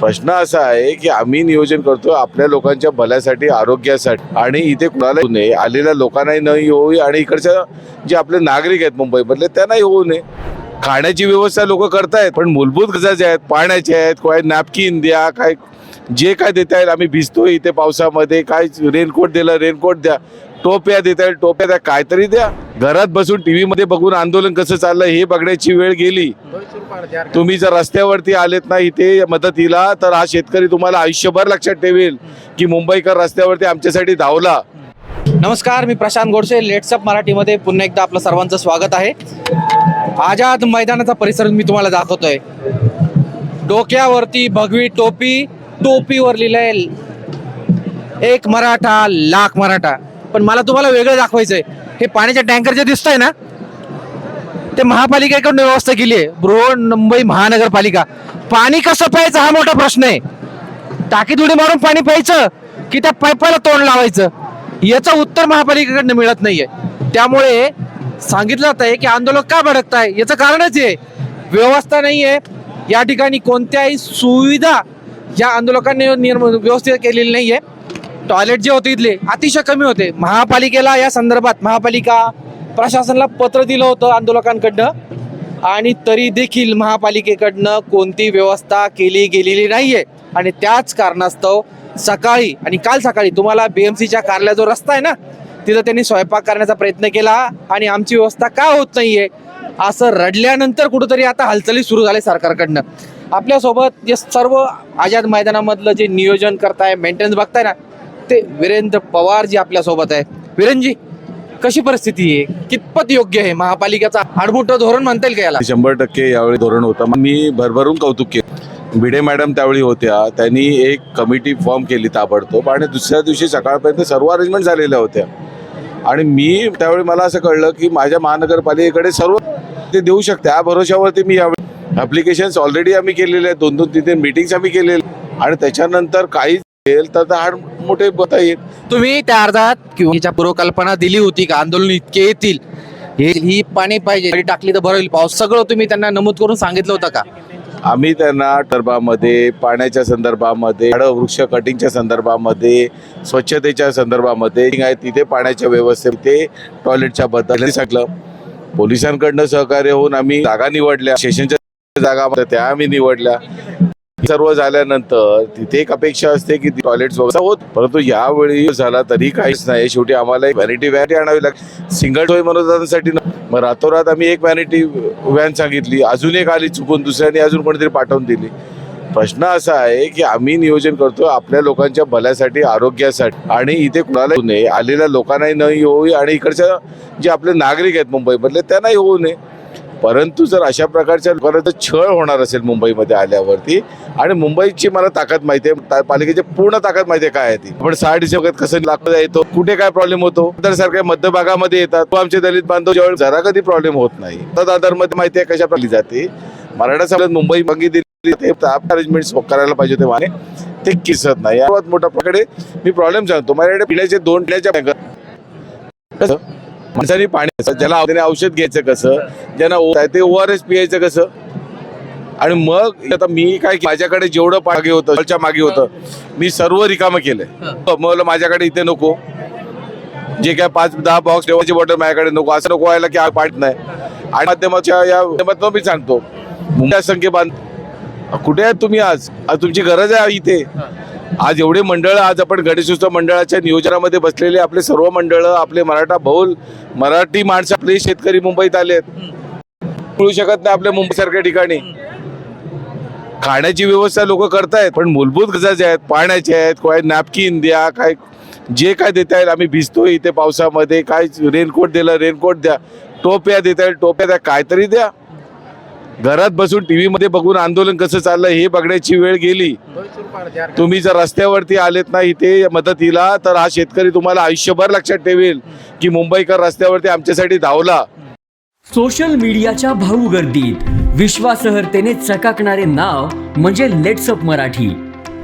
प्रश्न असा आहे की आम्ही नियोजन करतो आपल्या लोकांच्या भल्यासाठी आरोग्यासाठी. आणि इथे कुणाला नये. आलेल्या लोकांनाही न होऊ आणि इकडच्या जे आपले नागरिक आहेत मुंबईमधले त्यांनाही होऊ नये. खाण्याची व्यवस्था लोक करतायत पण मूलभूत गरजा ज्या आहेत पाण्याच्या आहेत काय नॅपकिन द्या काय जे काय देता येईल आम्ही भिजतोय इथे पावसामध्ये काय रेनकोट दिलं रेनकोट द्या. टोप्या देता येईल टोप्या द्या काहीतरी द्या. घरात बसून टीव्ही मध्ये बघून आंदोलन कसं चाललं हे बघण्याची वेळ गेली. तुम्ही जर रस्त्यावरती आलेत ना इथे मदतीला तर हा शेतकरी तुम्हाला आयुष्यभर लक्षात ठेवेल की मुंबईकर रस्त्यावरती आमच्यासाठी धावला. नमस्कार मी प्रशांत गोडसे. लेट्सअप मराठीमध्ये पुन्हा एकदा आपलं सर्वांचं स्वागत आहे. आझाद मैदानाचा परिसर मी तुम्हाला दाखवतोय. डोक्यावरती भगवी टोपी टोपीवर लिहिलंय एक मराठा लाख मराठा. पण मला तुम्हाला वेगळं दाखवायचंय. हे पाण्याच्या टँकर जे दिसतंय ना ते महापालिकेकडून व्यवस्था केली आहे. बृहन मुंबई महानगरपालिका. पाणी कसं प्यायचं हा मोठा प्रश्न आहे. टाकीत उडी मारून पाणी प्यायचं की त्या पाईपाला तोंड लावायचं? याचं उत्तर महापालिकेकडनं मिळत नाहीये. त्यामुळे सांगितलं जात आहे की आंदोलक का भडकत आहे याचं कारणच आहे व्यवस्था नाहीये. या ठिकाणी कोणत्याही सुविधा या आंदोलकांनी निर्म व्यवस्थित केलेली नाहीये. टॉयलेट जे होते इथले अतिशय कमी होते. महापालिकेला या संदर्भात महापालिका प्रशासनाला पत्र दिलं होतं आंदोलकांकडनं. आणि तरी देखील महापालिकेकडनं कोणती व्यवस्था केली गेलेली नाहीये. आणि त्याच कारणास्तव सकाळी आणि काल सकाळी तुम्हाला बीएमसीच्या कारला जो रस्ता आहे ना तिथं त्यांनी स्वयंपाक करण्याचा प्रयत्न केला आणि आमची व्यवस्था का होत नाहीये असं रडल्यानंतर कुठंतरी आता हालचाली सुरू झाले सरकारकडनं. आपल्यासोबत जे सर्व आझाद मैदानामधलं जे नियोजन करताय मेंटेनन्स बघताय ना ते वीरेंद्र पवार जी आपल्यासोबत आहे. वीरेंद्रजी कशी परिस्थिती आहे? कितपत योग्य आहे? महापालिकेचा आडमुठं धोरण म्हणता येईल का याला? शंभर टक्के यावेळी धोरण होतं. मी भरभरून कौतुक केलं. भिडे मॅडम त्यावेळी होत्या. त्यांनी एक कमिटी फॉर्म केली ताबडतोब आणि दुसऱ्या दिवशी सकाळपर्यंत सर्व अरेंजमेंट झालेल्या होत्या. आणि मी त्यावेळी मला असं कळलं की माझ्या महानगरपालिकेकडे सर्व ते देऊ शकते. या भरोशावरती मी यावेळी ॲप्लिकेशन्स ऑलरेडी आम्ही केलेले आहेत. दोन दोन तीन तीन मिटिंग्स आम्ही केलेले आणि त्याच्यानंतर काहीच असेल तर हाड मोठे बता येईल तुम्ही त्या अर्धात किंवा पूर्वकल्पना दिली होती का? आंदोलन इतके येतील. हे ही पाणी पाहिजे. गाडी टाकली तर बरं होईल. पाऊस सगळं तुम्ही त्यांना नमूद करून सांगितलं होतं का? आम्ही त्यांना टर्बामध्ये पाण्याच्या संदर्भामध्ये झाडं वृक्ष कटिंगच्या संदर्भामध्ये स्वच्छतेच्या संदर्भामध्ये आहे तिथे पाण्याच्या व्यवस्थे ते टॉयलेटच्या बद्दल सांगितलं. पोलिसांकडनं सहकार्य होऊन आम्ही जागा निवडल्या. स्टेशनच्या जागा त्या आम्ही निवडल्या. सर्व झाल्यानंतर तिथे एक अपेक्षा असते की टॉयलेट वगैरे होत. परंतु यावेळी झाला तरी काहीच नाही. शेवटी आम्हाला एक व्हॅनिटी व्हॅन आणावी लागली. सिंगल सोय मनोरंजनासाठी मग रातोरात आम्ही एक व्हॅनिटी व्हॅन सांगितली. अजून एक आली चुकून दुसऱ्याने अजून कोणीतरी पाठवून दिली. प्रश्न असा आहे की आम्ही नियोजन करतो आपल्या लोकांच्या भल्यासाठी आरोग्यासाठी. आणि इथे कुणाला होऊ नये. आलेल्या लोकांनाही न होऊ आणि इकडच्या जे आपले नागरिक आहेत मुंबईमधले त्यांनाही होऊ नये. परंतु जर अशा प्रकारच्या लोकांना छळ होणार असेल मुंबईमध्ये आल्यावरती. आणि मुंबईची मला ताकद माहिती आहे. पालिकेची पूर्ण ताकद माहिती आहे काय आहे ती. पण सहा डिसेंबर कसं लागत येतो कुठे काय प्रॉब्लेम होतो तर सारख्या मध्यभागामध्ये येतात. तो आमचे दलित बांधव ज्यावेळी जरा कधी प्रॉब्लेम होत नाही. तर दादरमध्ये माहिती आहे कशा प्रकारे जाते. मराठा समाजात मुंबई मागी दिली ते अरेंजमेंट करायला पाहिजे होते माने. ते किसत नाही. सर्वात मोठा प्रकारे मी प्रॉब्लेम सांगतो. माझ्याकडे पिण्याचे दोन पिण्याच्या बँका कसं? माणसाने पाणी ज्याला औषध घ्यायचं कसं ज्यांना ते ओ आर एस पियायचं कसं. आणि मग आता मी काय माझ्याकडे जेवढं मागे होतं मागे होतं मी सर्व रिकामं केलंय. मग माझ्याकडे इथे नको. जे काय पाच दहा बॉक्स ठेवायची बॉटल माझ्याकडे नको असं नको व्हायला की पाठ नाही. आणि माध्यमाच्या या माध्यमातून मी सांगतो. मुंबई संख्ये बांध कुठे आहेत तुम्ही आज? तुमची गरज आहे इथे. आज एवढे मंडळ आज आपण गणेशोत्सव मंडळाच्या नियोजनामध्ये बसलेले आपले सर्व मंडळ आपले मराठा बहुल मराठी माणसं आपले शेतकरी मुंबईत आलेत मिळू शकत नाही आपल्या मुंबईसारख्या ठिकाणी. खाण्याची व्यवस्था लोक करतायत पण मूलभूत गरजा ज्या आहेत पाण्याच्या आहेत काय नॅपकिन द्या काय जे काय देता येईल आम्ही भिजतोय इथे पावसामध्ये काय रेनकोट दिला रेनकोट द्या टोप्या देता येईल टोप्या द्या काहीतरी द्या. घरात बसून टी व्हीमध्ये बघून आंदोलन कसं चाललं हे बघण्याची वेळ गेली. तुम्ही जर रस्त्यावरती आलेत ना इथे मदतीला तर हा शेतकरी तुम्हाला आयुष्यभर लक्षात ठेवेल की मुंबईकर रस्त्यावरती आमच्यासाठी धावला. सोशल मीडियाच्या भाऊ गर्दीत. विश्वासार्हतेने चकाकणारे नाव म्हणजे लेट्सअप मराठी.